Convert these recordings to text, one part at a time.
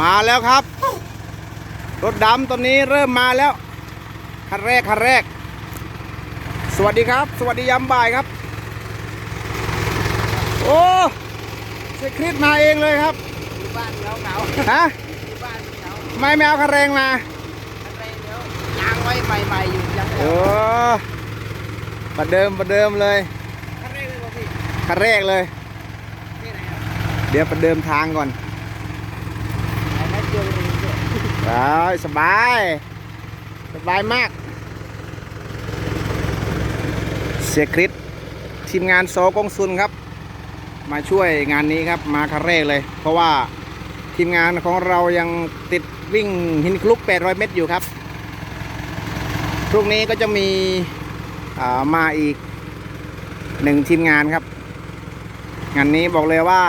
มาแล้วครับ รถดำตัวนี้เริ่มมาแล้วคันแรกคันแรก สวัสดีครับ สวัสดียามบ่ายครับ โอ้เซคริสมาเองเลยครับอยู่บ้านเหงาเหงาฮะอยู่บ้านมันเหงาไม่แมวคันแรงมาอะไรเดี๋ยวยางไว้ใหม่ๆอยู่ยังโอ้ประเดิมประเดิมเลยคันแรกเลยบอกพี่คันแรกเลยนี่ไหนครับเดี๋ยวประเดิมทางก่อน ไอ้นั่นเจอเลยด้วย ได้สบาย สบายมาก เสียคริสทีมงานโซกงซุนครับ มาช่วยงานนี้ครับมาครั้งแรกเลย เพราะว่าทีมงานของเรายังติดวิ่งหินคลุก 800 เมตรอยู่ครับ พรุ่งนี้ก็จะมีามาอีกหนึ่งทีมงานครับ งานนี้บอกเลยว่า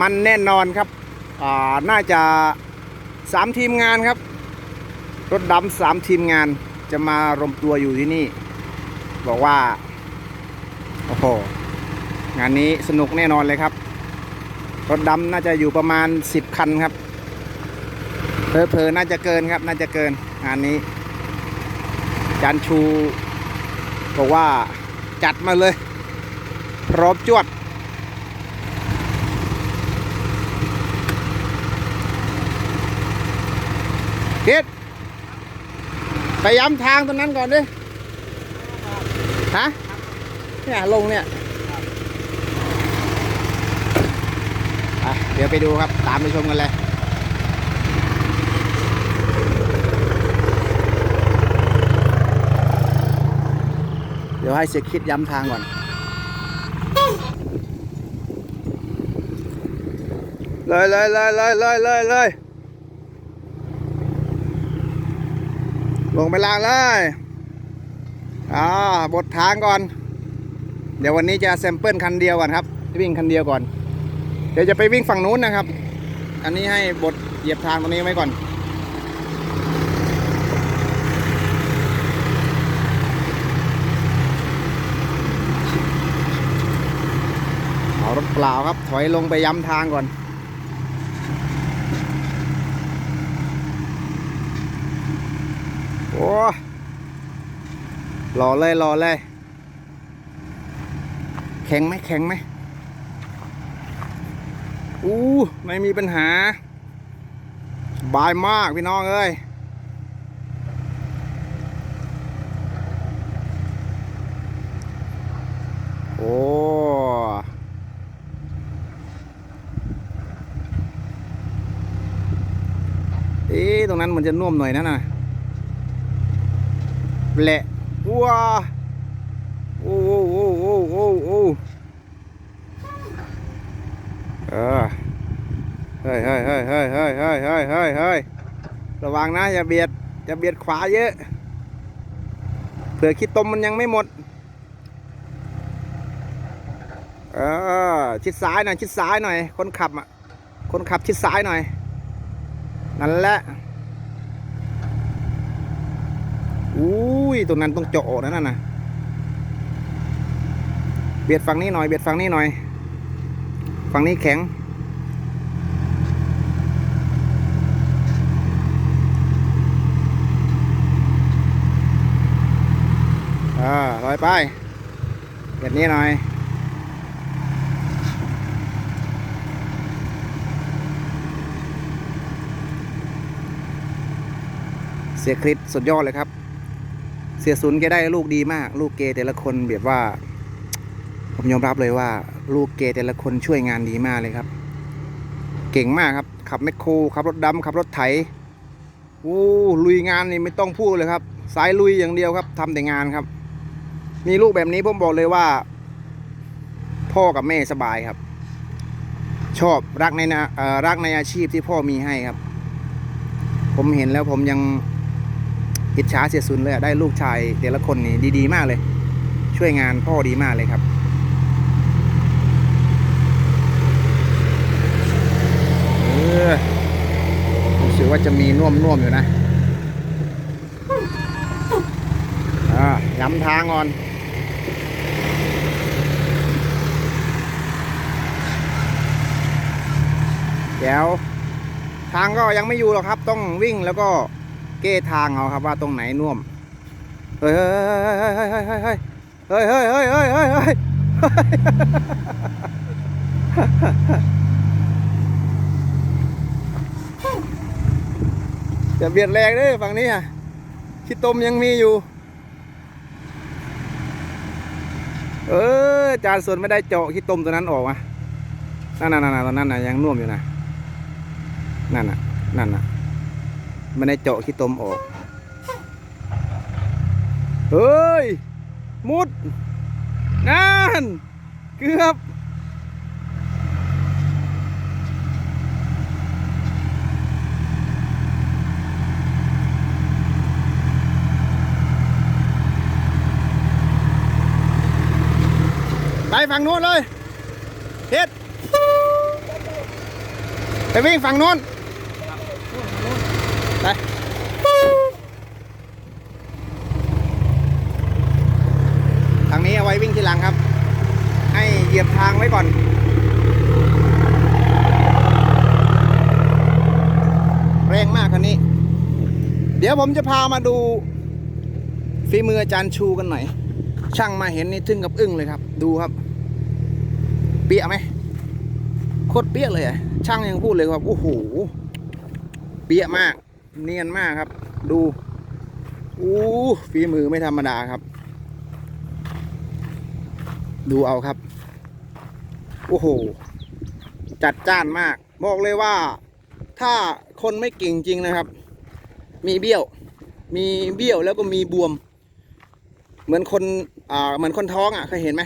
มันแน่นอนครับน่าจะ สามทีมงานครับ รถดำสามทีมงานจะมารวมตัวอยู่ที่นี่ บอกว่า โอ้โห งานนี้สนุกแน่นอนเลยครับ รถดำน่าจะอยู่ประมาณ10คันครับเพลอๆน่าจะเกินครับ น่าจะเกินงานนี้จานชูบอกว่าจัดมาเลย พร้อมจวด คิดไปย้ำทางตรงนั้นก่อนดิฮะเนี่ยลงเนี่ยเดี๋ยวไปดูครับ ตามไปชมกันเลยเดี๋ยวให้เสียคิดย้ำทางก่อน เลยเลยเลยเลยเลยเลย ลงไปล่างเลยอ่าบททางก่อน เดี๋ยววันนี้จะแซมเปิลคันเดียวก่อนครับวิ่งคันเดียวก่อน เดี๋ยวจะไปวิ่งฝั่งนู้นนะครับ อันนี้ให้บทเหยียบทางตรงนี้ไว้ก่อนเอารถเปล่าครับถอยลงไปย้ำทางก่อน โอ้รอเลยรอเลย แข็งไหมแข็งไหมอู้ไม่มีปัญหา บายมากพี่น้องเอ้ยโอ้เอ๊ตรงนั้นมันจะนุ่มหน่อยนะน่ะ แหละว้าโอ้โอ้โอ้โอ้โอ้โอ้เออเฮ้ยเฮ้ยเฮ้ยเฮ้ยเฮ้ยเฮ้ยเฮ้ยเฮ้ยเฮ้ยระวังนะอย่าเบียดอย่าเบียดขวาเยอะเผื่อขี้ตมมันยังไม่หมดเออชิดซ้ายหน่อยชิดซ้ายหน่อย คนขับอะคนขับชิดซ้ายหน่อย นั่นแหละอุ้ ยตรงนั้นต้องเจาะนะนั่นนะเบียดฝั่งนี้หน่อยเบียดฝั่งนี้หน่อย ฝั่งนี้แข็ง อ่าลอยไปเบียดนี้หน่อยเสียคลิปสุดยอดเลยครับ เสียศูนย์แกได้ลูกดีมาก ลูกเกแต่ละคนแบบว่า ผมยอมรับเลยว่า ลูกเกแต่ละคนช่วยงานดีมากเลยครับ เก่งมากครับขับแมคโครขับรถดำขับรถไถโอ้ลุยงานนี่ไม่ต้องพูดเลยครับ สายลุยอย่างเดียวครับทำแต่งานครับ มีลูกแบบนี้ผมบอกเลยว่า พ่อกับแม่สบายครับ ชอบรักในนะรักในอาชีพที่พ่อมีให้ครับ ผมเห็นแล้วผมยัง อิจฉาเสียสุนเลยได้ลูกชายแต่ละคนนี่ดีๆ มากเลย ช่วยงานพ่อดีมากเลยครับ เออรู้สึกว่าจะมีน่วมน่วมๆอยู่นะย้ำทางก่อนแก้วทางก็ยังไม่อยู่หรอกครับ ต้องวิ่งแล้วก็ ก้ทางเอาครับว่าตรงไหนน่วม เฮ้ยเฮ้ยเฮ้ยเฮ้ยเฮ้ยเฮ้ยเฮ้ยเฮ้ยเฮ้ยเฮ้ยอย่าเบียดแรงเด้ฝั่งนี้อะขี้ตมยังมีอยู่ เออจานส่วนไม่ได้เจาะขี้ตมตัวนั้นออกมานั่นน่ะนั่นน่ะตอนนั้นน่ะยังน่วมอยู่นะนั่นน่ะนั่นน่ะ ไม่ได้เจาะขี้ตมออก เฮ้ย มุด นั่น เกือบไปฝั่งนู้นเลยเฮ็ดไปวิ่งฝั่งนู้นไป ทางนี้เอา ไว้วิ่งทีหลังครับ ให้เหยียบทางไว้ก่อนแรงมากคันนี้ เดี๋ยวผมจะพามาดูฝีมืออาจารย์ชูกันหน่อย ช่างมาเห็นนี่ถึงกับอึ้งเลยครับ ดูครับ เปี้ยไหมโคตรเปี้ยเลยช่างยังพูดเลยครับโอ้โหเปี้ยมาก เนียนมากครับ ดูอู้ฝีมือไม่ธรรมดาครับ ดูเอาครับ โอ้โห จัดจ้านมาก บอกเลยว่า ถ้าคนไม่เก่งจริงนะครับ มีเบี้ยว มีเบี้ยวแล้วก็มีบวม เหมือนคนอ่าเหมือนคนท้องอะเคยเห็นไหม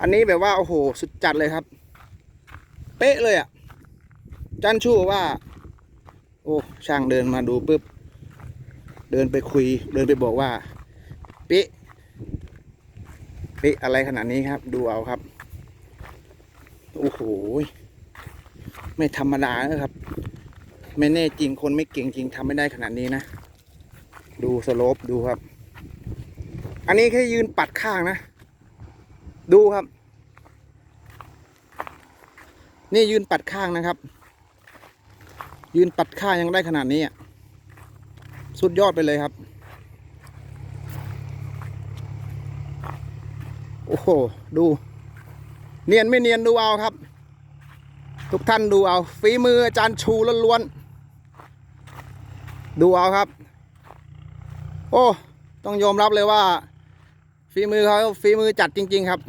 อันนี้แบบว่าโอ้โห สุดจัดเลยครับ เป๊ะเลยอะ จันชูบอกว่า โอ้ช่างเดินมาดูปุ๊บ เดินไปคุย เดินไปบอกว่า เป๊ะ เป๊ะอะไรขนาดนี้ครับ ดูเอาครับ โอ้โห ไม่ธรรมดานะครับ ไม่แน่จริงคนไม่เก่งจริงทำไม่ได้ขนาดนี้นะ ดูสโลปดูครับ อันนี้แค่ยืนปัดข้างนะ ดูครับ นี่ยืนปัดข้างนะครับ ยืนปัดข้างยังได้ขนาดนี้อะ สุดยอดไปเลยครับ โอ้โห ดู เนียนไม่เนียนดูเอาครับ ทุกท่านดูเอา ฝีมืออาจารย์ชูล้วนๆ ดูเอาครับ โอ้ ต้องยอมรับเลยว่า ฝีมือเขาฝีมือจัดจริง ๆ ครับ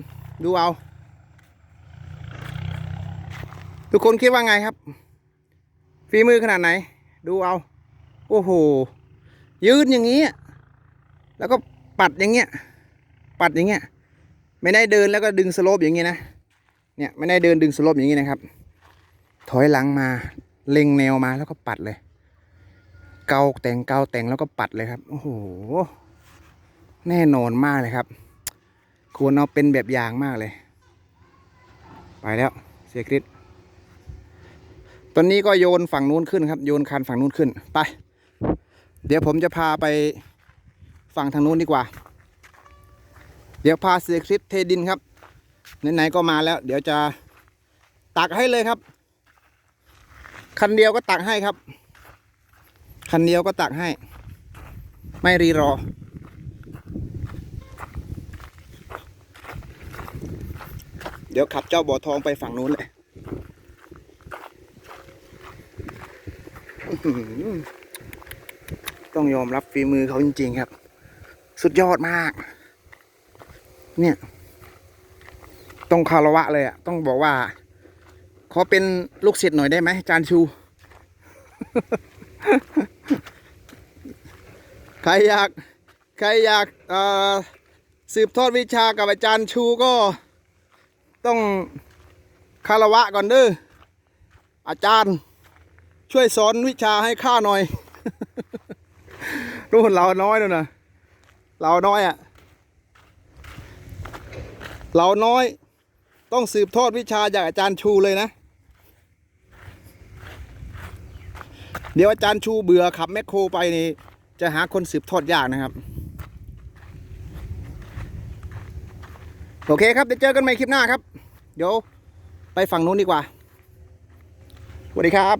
ดูเอา ทุกคนคิดว่าไงครับ ฝีมือขนาดไหน ดูเอา โอ้โห ยืนอย่างนี้ แล้วก็ปัดอย่างเงี้ย ปัดอย่างเงี้ย ไม่ได้เดินแล้วก็ดึงสโลปอย่างนี้นะ เนี่ยไม่ได้เดินดึงสโลปอย่างนี้นะครับ ถอยหลังมา เล็งแนวมาแล้วก็ปัดเลย เกาแต่งเกาแต่งแล้วก็ปัดเลยครับ โอ้โห แน่นอนมากเลยครับ ควรเอาเป็นแบบอย่างมากเลย ไปแล้วเสียคริสตอนนี้ก็โยนฝั่งนู้นขึ้นครับ โยนคันฝั่งนู้นขึ้น ไป เดี๋ยวผมจะพาไปฝั่งทางนู้นดีกว่า เดี๋ยวพาเสียคลิปเทดินครับไหนๆก็มาแล้ว เดี๋ยวจะตักให้เลยครับ คันเดียวก็ตักให้ครับ คันเดียวก็ตักให้ ไม่รีรอ เดี๋ยวขับเจ้าบ่อทองไปฝั่งนู้นเลยต้องยอมรับฝีมือเขาจริง ๆ ครับ สุดยอดมาก เนี่ย ต้องคารวะเลยอะต้องบอกว่า ขอเป็นลูกศิษย์หน่อยได้ไหมอาจารย์ชู ใครอยาก ใครอยากสืบทอดวิชากับอาจารย์ชูก็ต้องคารวะก่อนเด้ออาจารย์ช่วยสอนวิชาให้ข้าหน่อย รุ่นเราน้อยนู่นนะเราน้อยอะ เราน้อยต้องสืบทอดวิชาจากอาจารย์ชูเลยนะ เดี๋ยวอาจารย์ชูเบื่อขับแมคโครไปนี่ จะหาคนสืบทอดยากนะครับ โอเคครับเดี๋ยวเจอกันใหม่คลิปหน้าครับ เดี๋ยวไปฝั่งนู้นดีกว่าสวัสดีครับ